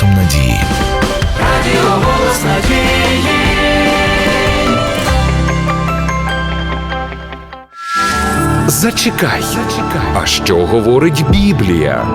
голосом надії. Радіо голос надії. Зачекай, зачекай. А що говорить Біблія?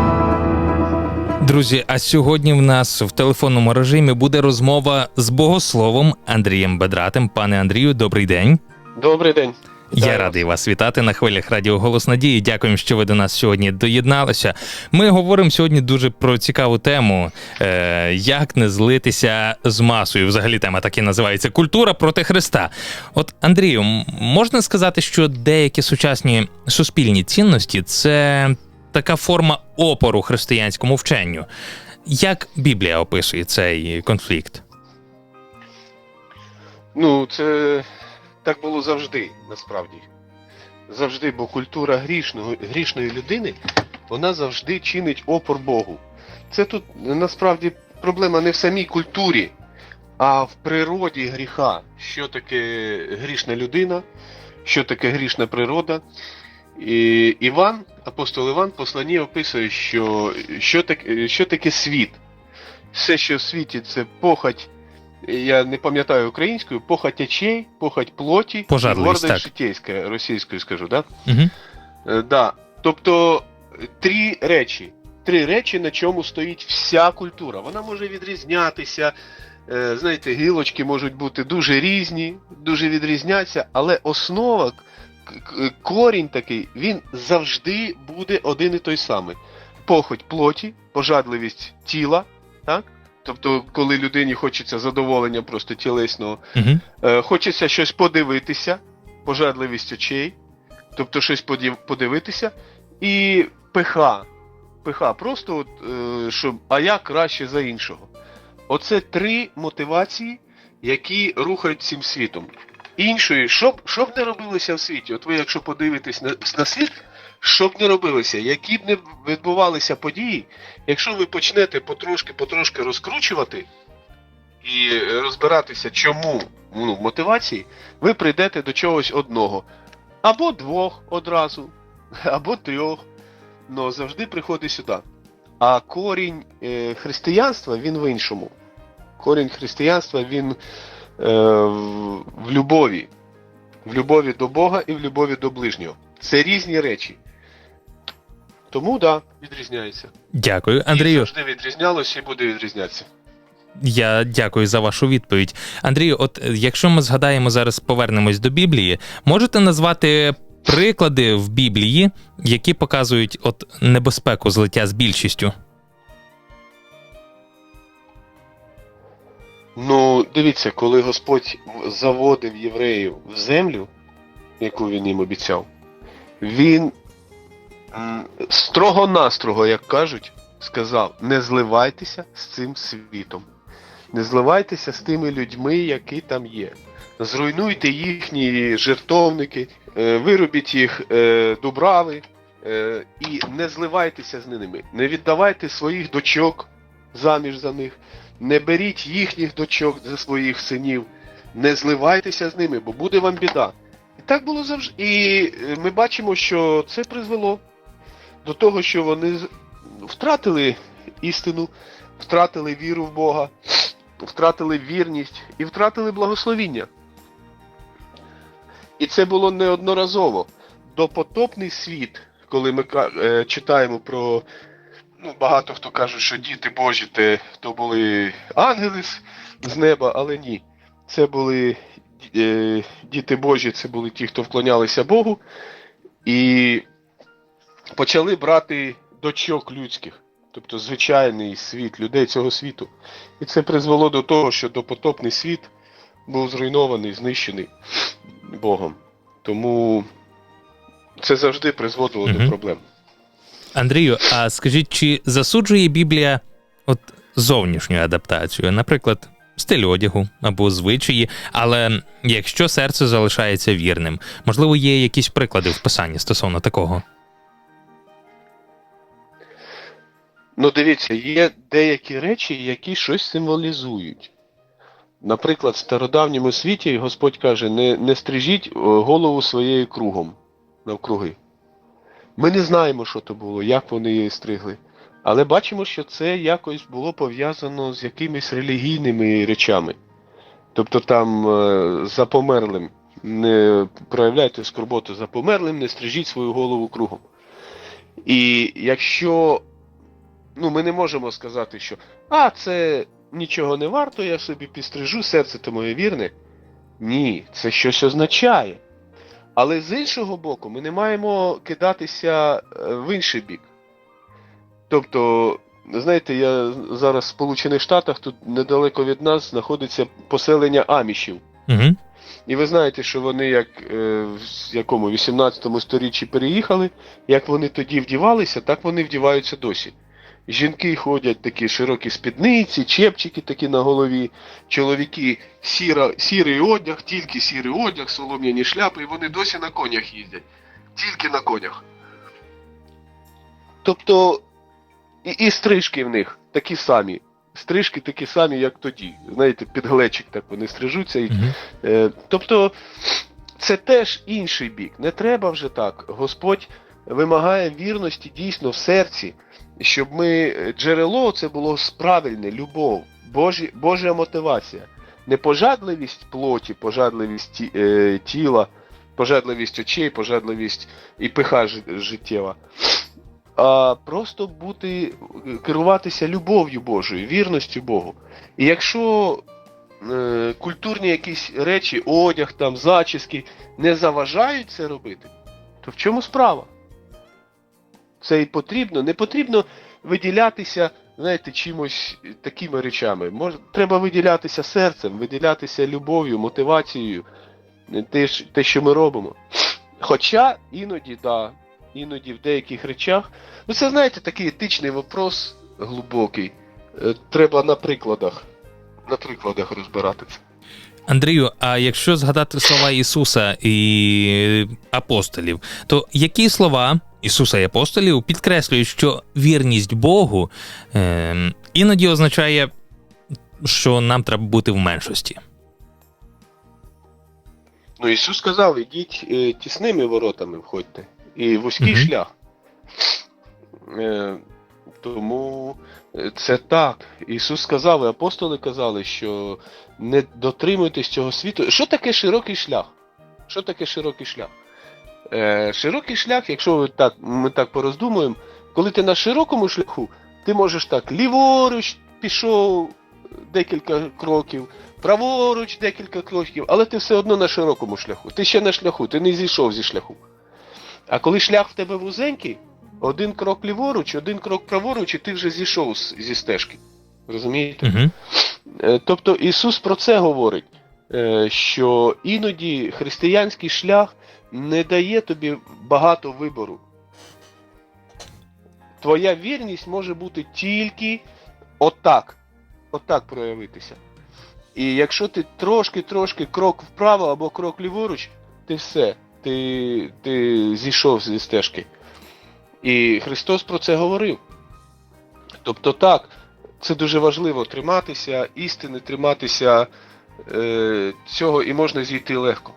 Друзі, а сьогодні в нас в телефонному режимі буде розмова з богословом Андрієм Бедратим. Пане Андрію, добрий день. Добрий день. Я радий вас вітати на хвилях Радіо Голос Надії. Дякуємо, що ви до нас сьогодні доєдналися. Ми говоримо сьогодні дуже про цікаву тему: е, як не злитися з масою. Взагалі тема так і називається Культура проти Христа. От Андрію, можна сказати, що деякі сучасні суспільні цінності це така форма опору християнському вченню. Як Біблія описує цей конфлікт? Ну, це так було завжди, насправді. Завжди, бо культура грішного, грішної людини, вона завжди чинить опор Богу. Це тут насправді проблема не в самій культурі, а в природі гріха. Що таке грішна людина, що таке грішна природа. І Іван, апостол Іван, в посланні описує, що, що, таке, що таке світ. Все, що в світі, це похоть я не пам'ятаю українською, похоть очей, похоть плоті, гордость так. житейська, російською скажу, да? Угу. Да. Тобто три речі. Три речі, на чому стоїть вся культура. Вона може відрізнятися. е, Знаєте, гілочки можуть бути дуже різні, дуже відрізнятися, але основа, корінь такий, він завжди буде один і той самий. Похоть плоті, пожадливість тіла, так? Тобто, коли людині хочеться задоволення просто тілесного, Угу. Е, хочеться щось подивитися, пожадливість очей, тобто щось подів- подивитися, і пиха. Пиха, просто от, е, щоб, а я краще за іншого. Оце три мотивації, які рухають цим світом. Іншої, що б, не робилося в світі, от ви, якщо подивитесь на, на світ, що б не робилося, які б не відбувалися події, якщо ви почнете потрошки-потрошки розкручувати і розбиратися, чому ну, мотивації, ви прийдете до чогось одного. Або двох одразу, або трьох. Ну завжди приходить сюди. А корінь е, християнства він в іншому. Корінь християнства він е, в, в любові. В любові до Бога і в любові до ближнього. Це різні речі. Тому так, да, відрізняється. Дякую, І Андрію. завжди відрізнялося і буде відрізнятися. Я дякую за вашу відповідь. Андрію, от е, якщо ми згадаємо зараз, повернемось до Біблії, можете назвати приклади в Біблії, які показують от небезпеку злиття з більшістю? Ну, дивіться, коли Господь заводив євреїв в землю, яку він їм обіцяв, він строго-настрого, як кажуть, сказав: не зливайтеся з цим світом. Не зливайтеся з тими людьми, які там є. Зруйнуйте їхні жертовники, е, виробіть їх е, дубрави е, і не зливайтеся з ними. Не віддавайте своїх дочок заміж за них не беріть їхніх дочок за своїх синів, не зливайтеся з ними, бо буде вам біда. Так було завжди. І е, ми бачимо, що це призвело до того, що вони втратили істину, втратили віру в Бога, втратили вірність і втратили благословіння. І це було неодноразово. Допотопний світ, коли ми е, читаємо про ну, багато хто каже, що діти Божі те, то були ангели з, неба, але ні. Це були діти Божі, це були ті, хто вклонялися Богу, і почали брати дочок людських, тобто звичайний світ людей цього світу. І це призвело до того, що допотопний світ був зруйнований, знищений Богом. Тому це завжди призводило Мгм. до проблем. Андрію, а скажіть, чи засуджує Біблія от зовнішню адаптацію, наприклад, стиль одягу або звичаї, але якщо серце залишається вірним, можливо, є якісь приклади в писанні стосовно такого? Ну, дивіться, є деякі речі, які щось символізують. Наприклад, в стародавньому світі Господь каже: не, не стрижіть голову своєю кругом навкруги. Ми не знаємо, що то було, як вони її стригли. Але бачимо, що це якось було пов'язано з якимись релігійними речами. Тобто там е, за померлим не проявляйте скорботу за померлим, не стрижіть свою голову кругом. І якщо ну, ми не можемо сказати, що а, це нічого не варто, я собі підстрижу, серце то моє вірне. Ні, це щось означає. Але з іншого боку, ми не маємо кидатися е, в інший бік. Тобто, знаєте, я зараз в Сполучених Штатах, тут недалеко від нас знаходиться поселення Амішів. Угу. І ви знаєте, що вони як е, в якому 18 сторіччі переїхали, як вони тоді вдівалися, так вони вдіваються досі. Жінки ходять такі широкі спідниці, чепчики такі на голові, чоловіки сіра, сірий одяг, тільки сірий одяг, солом'яні шляпи, і вони досі на конях їздять. Тільки на конях. Тобто, і, і стрижки в них такі самі. Стрижки такі самі, як тоді. Знаєте, під глечик так вони стрижуться і. Е, тобто це теж інший бік. Не треба вже так. Господь вимагає вірності дійсно в серці, щоб ми джерело це було правильне, любов, Божі, Божа мотивація. Не пожадливість плоті, пожадливість ті- е, тіла, пожадливість очей, пожадливість і пиха життєва. А просто бути, керуватися любов'ю Божою, вірністю Богу. І якщо е, культурні якісь речі, одяг, там, зачіски не заважають це робити, то в чому справа? Це і потрібно. Не потрібно виділятися, знаєте, чимось такими речами. Мож, треба виділятися серцем, виділятися любов'ю, мотивацією, те, те, що ми робимо. Хоча іноді, да, іноді в деяких речах, ну це знаєте, такий етичний вопрос глибокий. Е, Треба на прикладах на прикладах розбирати це. Андрію, а якщо згадати слова Ісуса і апостолів, то які слова Ісуса і апостолів підкреслюють, що вірність Богу е, іноді означає, що нам треба бути в меншості? Ну Ісус сказав, ідіть е, тісними воротами входьте, і вузький Мгм. шлях. Е, тому е, це так. Ісус сказав, і апостоли казали, що не дотримуйтесь цього світу. Що таке широкий шлях? Що таке широкий шлях? Е, широкий шлях, якщо ви так, ми так пороздумуємо, коли ти на широкому шляху, ти можеш так ліворуч пішов декілька кроків, праворуч декілька кроків, але ти все одно на широкому шляху. Ти ще на шляху, ти не зійшов зі шляху. А коли шлях в тебе вузенький, один крок ліворуч, один крок праворуч, і ти вже зійшов зі стежки. Розумієте? Угу. Тобто Ісус про це говорить, е, що іноді християнський шлях не дає тобі багато вибору. Твоя вірність може бути тільки отак, отак проявитися. І якщо ти трошки-трошки крок вправо або крок ліворуч, ти все, ти, ти зійшов зі стежки. І Христос про це говорив. Тобто так, це дуже важливо триматися, істини, триматися е, цього і можна зійти легко.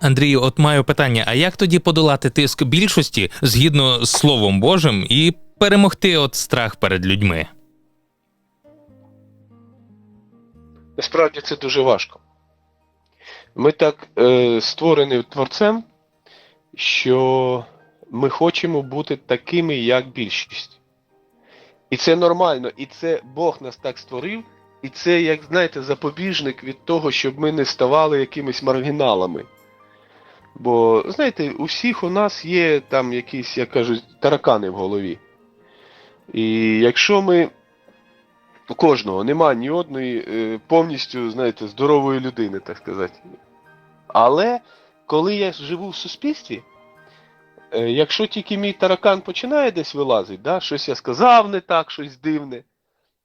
Андрію, от маю питання: а як тоді подолати тиск більшості згідно з Словом Божим і перемогти от страх перед людьми? Насправді це дуже важко. Ми так е, створені творцем, що ми хочемо бути такими, як більшість. І це нормально, і це Бог нас так створив, і це, як знаєте, запобіжник від того, щоб ми не ставали якимись маргіналами. Бо, знаєте, у всіх у нас є там якісь, як кажуть, таракани в голові. І якщо ми кожного нема ні одної е, повністю, знаєте, здорової людини, так сказати. Але коли я живу в суспільстві, е, якщо тільки мій таракан починає десь вилазити, да, щось я сказав не так, щось дивне,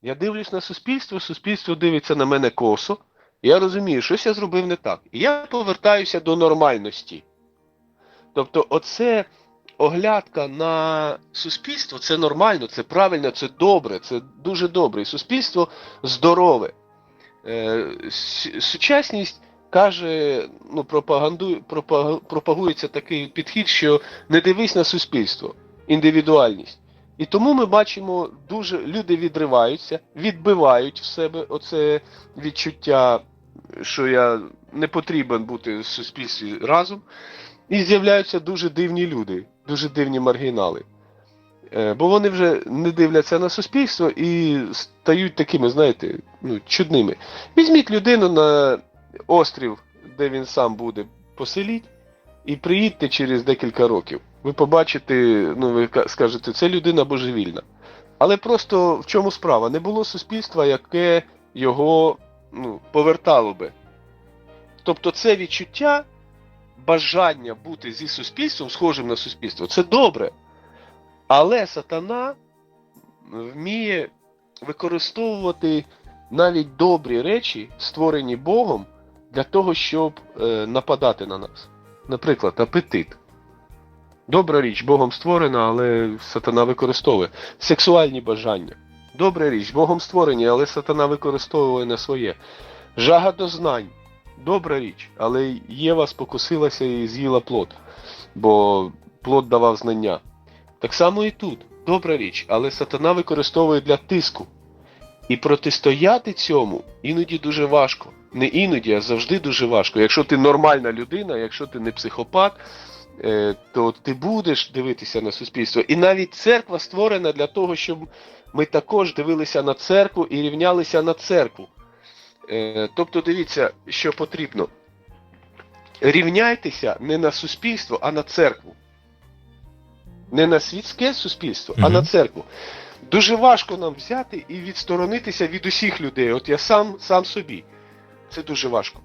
я дивлюсь на суспільство, суспільство дивиться на мене косо, і я розумію, щось я зробив не так. І я повертаюся до нормальності. Тобто, оце оглядка на суспільство це нормально, це правильно, це добре, це дуже добре. І суспільство здорове. Е, Сучасність каже, ну, пропагандує, пропагується такий підхід, що не дивись на суспільство, індивідуальність. І тому ми бачимо, дуже люди відриваються, відбивають в себе оце відчуття, що я не потрібен бути в суспільстві разом. І з'являються дуже дивні люди, дуже дивні маргінали. Е, Бо вони вже не дивляться на суспільство і стають такими, знаєте, ну, чудними. Візьміть людину на острів, де він сам буде поселіть, і приїдьте через декілька років. Ви побачите, ну ви скажете, це людина божевільна. Але просто в чому справа? Не було суспільства, яке його ну, повертало би. Тобто це відчуття, бажання бути зі суспільством, схожим на суспільство, це добре. Але сатана вміє використовувати навіть добрі речі, створені Богом, для того, щоб е, нападати на нас. Наприклад, апетит. Добра річ, Богом створена, але сатана використовує. Сексуальні бажання. Добра річ, Богом створені, але сатана використовує на своє. Жага до знань. Добра річ, але Єва спокусилася і з'їла плод, бо плод давав знання. Так само і тут. Добра річ, але сатана використовує для тиску. І протистояти цьому іноді дуже важко. Не іноді, а завжди дуже важко. Якщо ти нормальна людина, якщо ти не психопат, е, то ти будеш дивитися на суспільство. І навіть церква створена для того, щоб ми також дивилися на церкву і рівнялися на церкву. Е, Тобто, дивіться, що потрібно. Рівняйтеся не на суспільство, а на церкву. Не на світське суспільство, а на церкву. Дуже важко нам взяти і відсторонитися від усіх людей. От я сам, сам собі. Це дуже важко.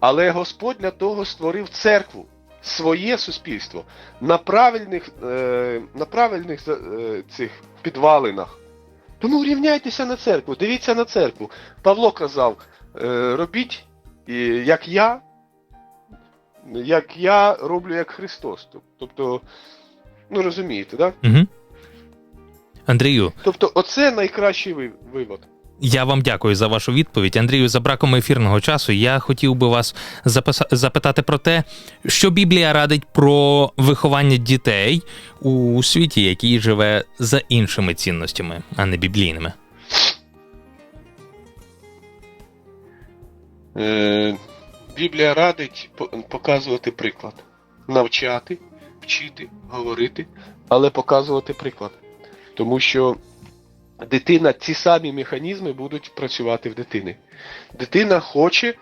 Але Господь для того створив церкву, своє суспільство на правильних, е, на правильних е, цих підвалинах. Тому рівняйтеся на церкву, дивіться на церкву. Павло казав: е, робіть, як я, як я роблю як Христос. Тобто, ну розумієте, так? Да? Угу. Андрію, Тобто, оце найкращий вивод. Я вам дякую за вашу відповідь. Андрію, за браком ефірного часу, я хотів би вас запитати про те, що Біблія радить про виховання дітей у світі, який живе за іншими цінностями, а не біблійними. Е, Біблія радить показувати приклад. Навчати, вчити, говорити, але показувати приклад. Тому що дитина, ці самі механізми будуть працювати в дитини. Дитина хоче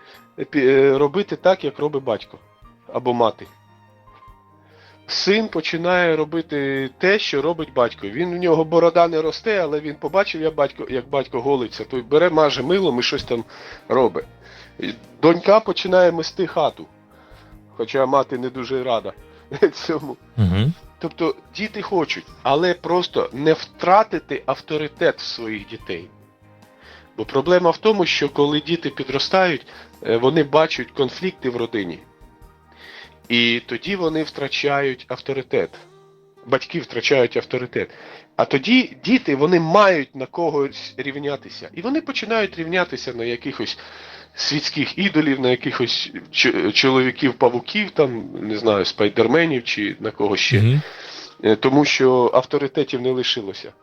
е, робити так, як робить батько або мати. Син починає робити те, що робить батько. Він в нього борода не росте, але він побачив, як батько, як батько голиться, той бере, маже милом і щось там робить. Донька починає мести хату, хоча мати не дуже рада цьому. Угу. Тобто діти хочуть, але просто не втратити авторитет своїх дітей. Бо проблема в тому, що коли діти підростають, е, вони бачать конфлікти в родині. І тоді вони втрачають авторитет. Батьки втрачають авторитет. А тоді діти вони мають на когось рівнятися. І вони починають рівнятися на якихось світських ідолів, на якихось чоловіків-павуків, там, не знаю, спайдерменів чи на кого ще. Угу. Е, Тому що авторитетів не лишилося.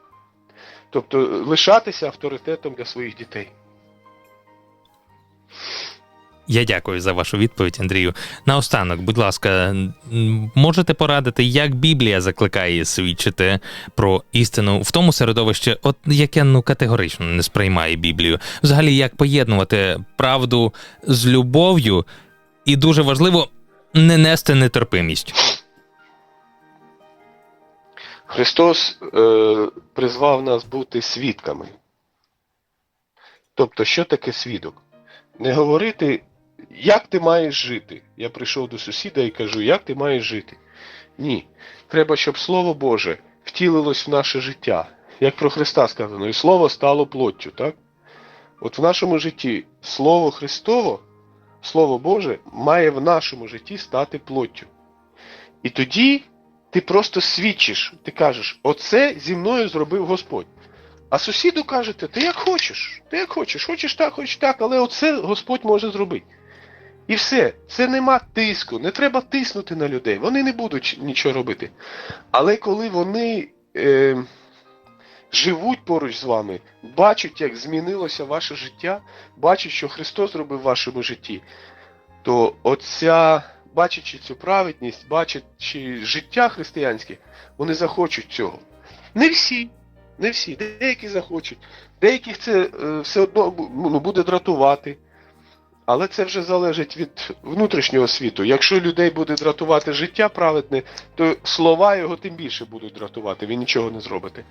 Тобто лишатися авторитетом для своїх дітей. Я дякую за вашу відповідь, Андрію. Наостанок, будь ласка, можете порадити, як Біблія закликає свідчити про істину в тому середовищі, от яке ну категорично не сприймає Біблію. Взагалі, як поєднувати правду з любов'ю, і дуже важливо не нести нетерпимість. Христос е, призвав нас бути свідками. Тобто, що таке свідок? Не говорити, як ти маєш жити. Я прийшов до сусіда і кажу, як ти маєш жити. Ні. Треба, щоб Слово Боже втілилось в наше життя. Як про Христа сказано, і Слово стало плоттю, так? От в нашому житті Слово Христово, Слово Боже, має в нашому житті стати плоттю. І тоді ти просто свідчиш, ти кажеш, оце зі мною зробив Господь. А сусіду кажете, ти як хочеш, ти як хочеш, хочеш так, хочеш так, але оце Господь може зробити. І все, це нема тиску, не треба тиснути на людей, вони не будуть нічого робити. Але коли вони е, живуть поруч з вами, бачать, як змінилося ваше життя, бачать, що Христос зробив в вашому житті, то оця, бачачи цю праведність, бачачи життя християнське, вони захочуть цього. Не всі, не всі, деякі захочуть, деяких це е, все одно ну, буде дратувати. Але це вже залежить від внутрішнього світу. Якщо людей буде дратувати життя праведне, то слова його тим більше будуть дратувати, він нічого не зробити.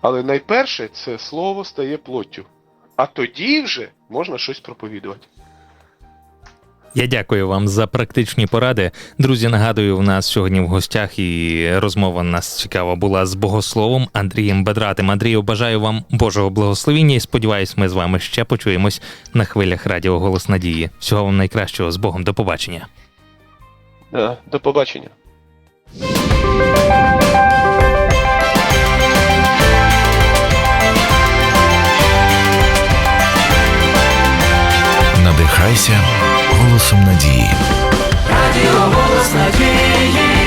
Але найперше це слово стає плоттю. А тоді вже можна щось проповідувати. Я дякую вам за практичні поради. Друзі, нагадую, у нас сьогодні в гостях і розмова у нас цікава була з богословом Андрієм Бедратим. Андрію, бажаю вам Божого благословіння і сподіваюсь, ми з вами ще почуємось на хвилях Радіо Голос Надії. Всього вам найкращого з Богом. До побачення. Да, до побачення. Надихайся голосом надії. Радіо голос надії.